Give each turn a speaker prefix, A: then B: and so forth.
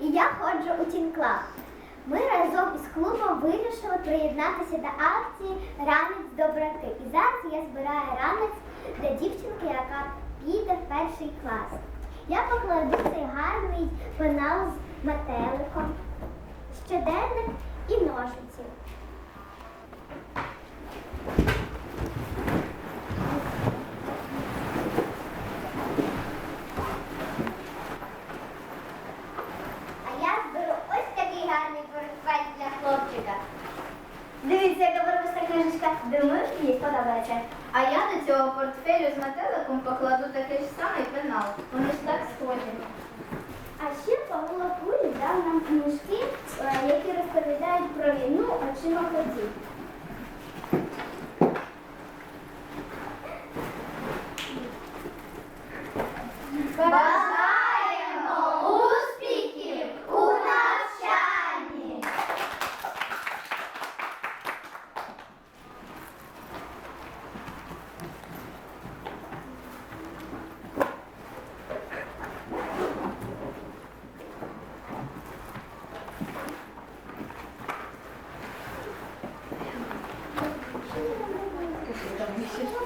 A: і я ходжу у тінклаб. Ми разом із клубом вирішили приєднатися до акції Ранець доброти. І зараз я збираю ранець для дівчинки, яка піде в перший клас. Я покладу цей гарний пенал з метеликом, щоденник і ножиці. А я зберу ось такий гарний портфель для хлопчика. Дивіться, яка барвиста Думаю, їй сподобається.
B: А я до цього портфелю з метеликом покладу такий ж самий пенал. Вони ж так схожі.
A: А ще Павло Кулі дав нам книжки, е, які розповідають про війну очима ходів.
B: Бажаю Thank you.